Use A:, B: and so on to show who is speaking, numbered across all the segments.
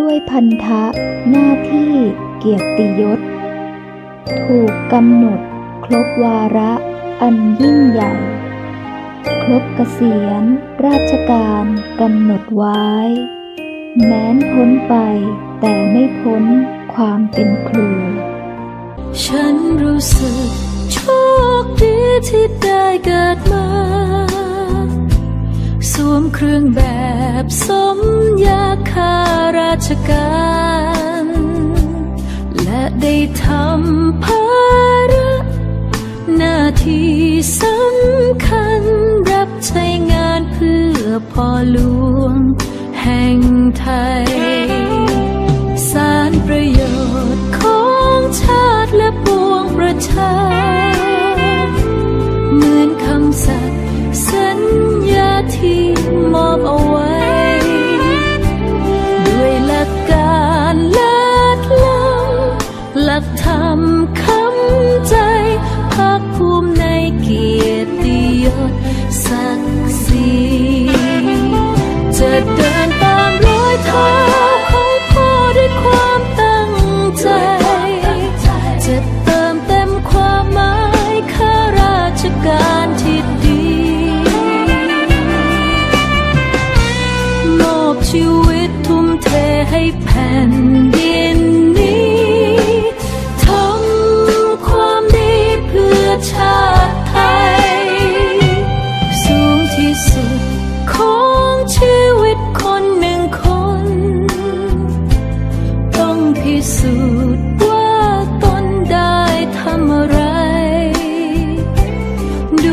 A: ด้วยพันธะหน้าที่เกียรติยศ ถูกกำหนดครบวาระอันยิ่งใหญ่ ครบเกษียณราชการกำหนดไว้ แม้นพ้นไปแต่ไม่พ้นความเป็นครู
B: ฉันรู้สึกโชคดีที่ได้เกิดมา สวมเครื่องแบบ บสมยาข้าราชการ และได้ทำภาระหน้าที่สำคัญรับใช้งานเพื่อพ่อหลวงแห่งไทย สารประโยชน์ของชาติและปวงประชา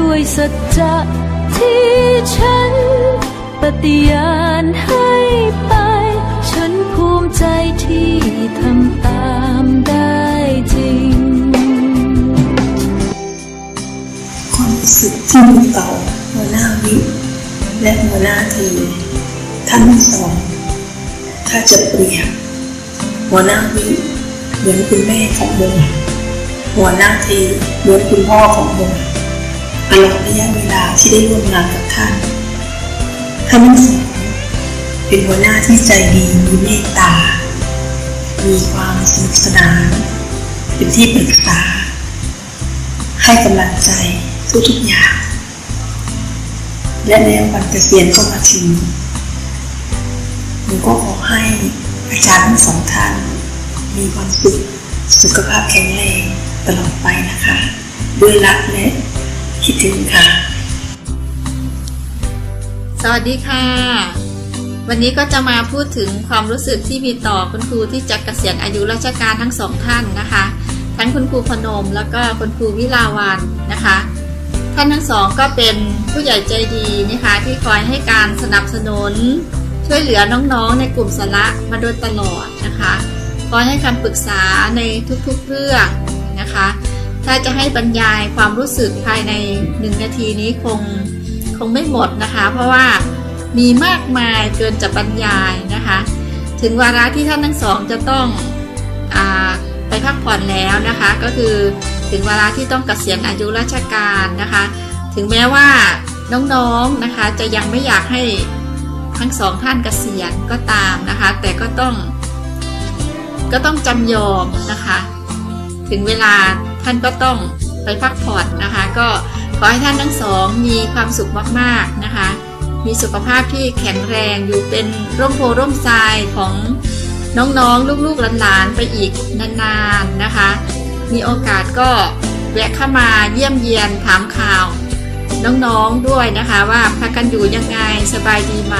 B: ด้วยสัจจะที่ฉัน ปฏิญาณให้ไป ฉันภูมิใจที่ทำตามได้จริง
C: ความรู้สึกที่มีต่อหัวหน้าวิและหัวหน้าทีท่านทั้งสอง ถ้าจะเปรียบหัวหน้าวิเหมือนคุณแม่ของโมหัวหน้าทีเหมือนคุณพ่อของโม ตลอดระยะเวลาที่ได้ร่วมงานกับท่าน ท่านทั้งสองเป็นหัวหน้าที่ใจดีมีเมตตา มีความสนุกสนาน เป็นที่ปรึกษา ให้กำลังใจทุกๆอย่าง และแล้ววันเกษียณก็มาถึงหนูก็ขอให้อาจารย์ทั้งสองท่าน มีความสุขสุขภาพแข็งแรงตลอดไปนะคะ ด้วยรักและ คิดถึงค่ะ
D: สวัสดีค่ะ วันนี้ก็จะมาพูดถึงความรู้สึกที่มีต่อคุณครูที่จะเกษียณอายุราชการทั้งสองท่านนะคะ ทั้งคุณครูพนมแล้วก็คุณครูวิลาวันนะคะ ท่านทั้งสองก็เป็นผู้ใหญ่ใจดีนะคะที่คอยให้การสนับสนุน ช่วยเหลือน้องๆ ในกลุ่มสาระมาโดยตลอดนะคะคอยให้คำปรึกษาในทุกๆเรื่องนะคะ ถ้าจะให้บรรยายความรู้สึกภายในหนึ่งนาทีนี้คงคงไม่หมดนะคะ เพราะว่ามีมากมายเกินจะบรรยายนะคะ ถึงวาระที่ท่านทั้งสองจะต้องอาไปพักผ่อนแล้วนะคะ ก็คือถึงเวลาที่ต้องเกษียณอายุราชการนะคะ ถึงแม้ว่าน้องๆนะคะจะยังไม่อยากให้ทั้งสองท่านเกษียณก็ตามนะคะ แต่ก็ต้องก็ต้องจำยอมนะคะ ถึงเวลา ท่านก็ต้องไปพักผ่อนนะคะ ก็ขอให้ท่านทั้งสองมีความสุขมากๆนะคะ มีสุขภาพที่แข็งแรงอยู่เป็นร่มโพร่มทรายของน้องๆ ลูกๆหลานๆไปอีกนานๆนะคะ มีโอกาสก็แวะเข้ามาเยี่ยมเยียนถามข่าวน้องๆด้วยนะคะว่าพักกันอยู่ยังไงสบายดีไหม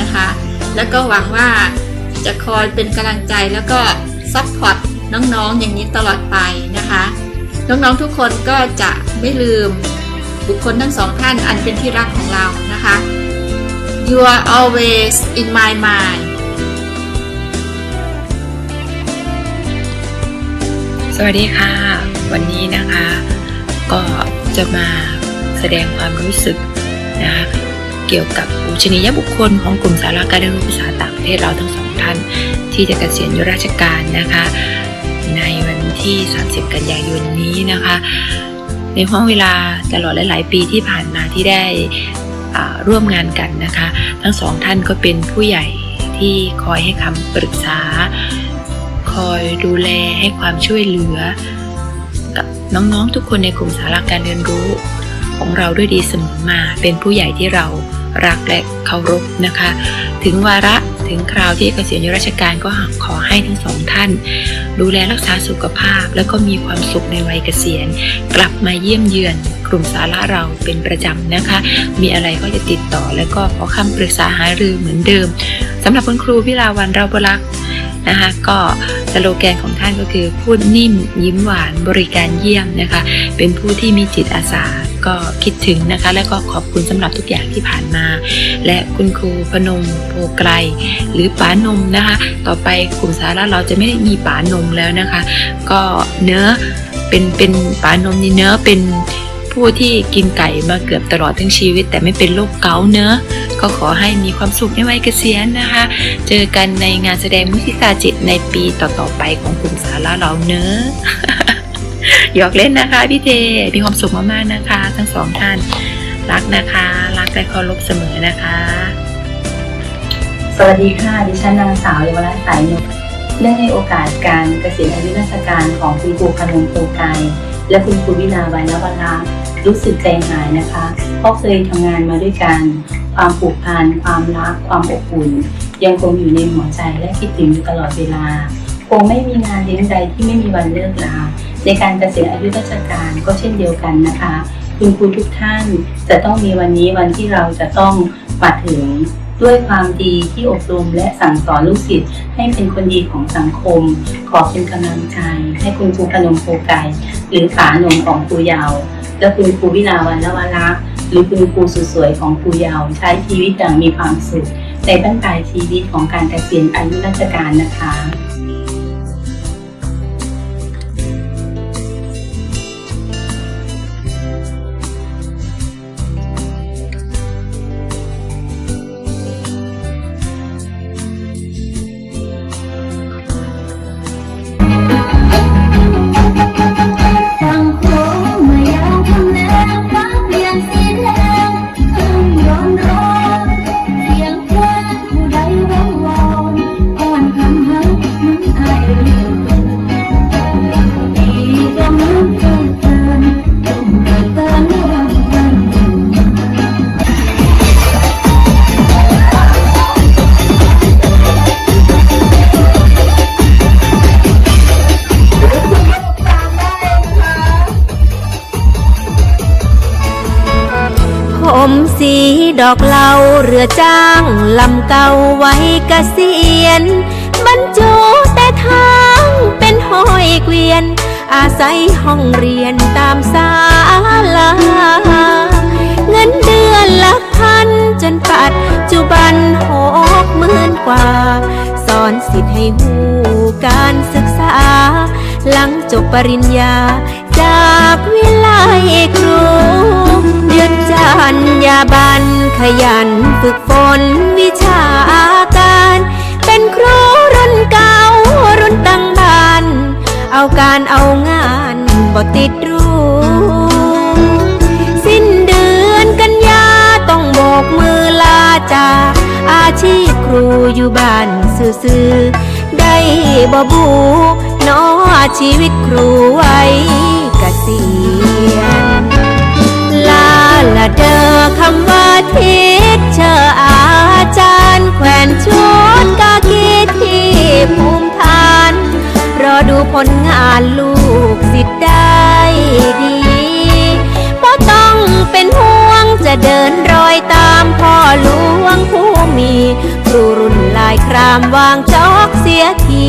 D: นะคะ แล้วก็หวังว่าจะคอยเป็นกำลังใจแล้วก็ซัพพอร์ตน้องๆอย่างนี้ตลอดไปนะคะ น้องๆทุกคนก็จะไม่ลืมบุคคลทั้งสองท่านอันเป็นที่รักของเรานะคะ You are always in my mind
E: สวัสดีค่ะ วันนี้นะคะ ก็จะมาแสดงความรู้สึกนะคะเกี่ยวกับอุชนียบุคคลของกลุ่มสาราการเรียนรู้ภาษาต่างประเทศเราทั้งสองท่าน ที่จะเกษียณอายุราชการนะคะ ที่ 30 กันยายนนี้นะคะ ในห้องเวลาตลอดหลาย ๆ ปีที่ผ่านมาที่ได้ร่วมงานกันนะคะ ทั้งสองท่านก็เป็นผู้ใหญ่ที่คอยให้คำปรึกษา คอยดูแลให้ความช่วยเหลือ กับน้อง ๆ ทุกคนในกลุ่มสาระการเรียนรู้ของเราด้วยดีเสมอมาเป็นผู้ใหญ่ที่เรารักและเคารพนะคะ ถึงวาระถึงคราวที่เกษียณอายุราชการก็ขอให้ทั้งสองท่าน ดูแลรักษาสุขภาพ แล้วก็มีความสุขในวัยเกษียณ กลับมาเยี่ยมเยือนกลุ่มสาระเราเป็นประจำนะคะ มีอะไรก็จะติดต่อ แล้วก็ขอคำปรึกษาหารือเหมือนเดิมสำหรับคุณครูวิลาวันเราบรักษ์นะคะก็สโลแกนของท่านก็คือพูดนิ่มยิ้มหวานบริการเยี่ยมนะคะ เป็นผู้ที่มีจิตอาสา ก็คิดถึงนะคะ และก็ขอบคุณสำหรับทุกอย่างที่ผ่านมา และคุณครูพนมโพไกล หรือป๋านมนะคะ ต่อไปกลุ่มสาระเราจะไม่ได้มีป๋านมแล้วนะคะ ก็เนื้อเป็นเป็นป๋านมนี่เนื้อเป็นผู้ที่กินไก่มาเกือบตลอดทั้งชีวิต แต่ไม่เป็นโรคเกาต์เนื้อก็ขอให้มีความสุขในวัยเกษียณนะคะ เจอกันในงานแสดงมุทิตาจิตในปีต่อๆไปของกลุ่มสาระเราเนื้อ หยอกเล่นนะคะพี่เทมีความสุขมากๆนะคะ ทั้งสองท่านรักนะคะ รักและเคารพเสมอนะคะ
F: สวัสดีค่ะ ดิฉันนางสาวเยาวรัตน์สายนุเนื่องในโอกาสการเกษียณอายุราชการของคุณครูพนมโพไกรและคุณครูวิลาวันละวันละรู้สึกใจหายนะคะ เพราะเคยทำงานมาด้วยกัน ความผูกพัน ความรัก ความอบอุ่น ยังคงอยู่ในหัวใจและคิดถึงอยู่ตลอดเวลา คงไม่มีงานเลี้ยงใดที่ไม่มีวันเลิกลา ในการเกษียณอายุราชการก็เช่นเดียวกันนะคะ คุณครูทุกท่านจะต้องมีวันนี้วันที่เราจะต้องมาถึงด้วยความดีที่อบรมและสั่งสอนลูกศิษย์ให้เป็นคนดีของสังคม ขอเป็นกำลังใจให้คุณครูพนมโพไกรหรือฝาหนมของครูยาว และคุณครูวิลาวันละวรักษ์หรือคุณครูสุดสวยของครูยาว ใช้ชีวิตอย่างมีความสุขในบรรปลายชีวิตของการเกษียณอายุราชการนะคะ
G: ผม
H: สีดอกเหลาเรือจ้างลำเก่าไว้เกษียณบรรจุแต่ทางเป็นห้อยเกวียน อาศัยห้องเรียนตามศาลา เงินเดือนหลักพันจนปัจจุบันหกหมื่นกว่า สอนสิทธิ์ให้หูการศึกษา หลังจบปริญญา จากวิไลครูเดือนจันยาบันขยันฝึกฝนวิชาการ เป็นครูรุ่นเก่ารุ่นตั้งบ้าน เอาการเอางานบ่ติดรู้ สิ้นเดือนกันยาต้องโบกมือลาจากอาชีพครูอยู่บ้านซื่อๆได้บ่บูเนอชีวิตครูไว้ ษียณลาละเดอคำว่าทิศเชออาจารย์แขวนชุดกากีที่ภูมิฐาน รอดูผลงานลูกศิษย์ได้ดีเพราะต้องเป็นห่วงจะเดินรอยตามพ่อหลวงผู้มีครูรุ่นลายครามวางจอกเสียที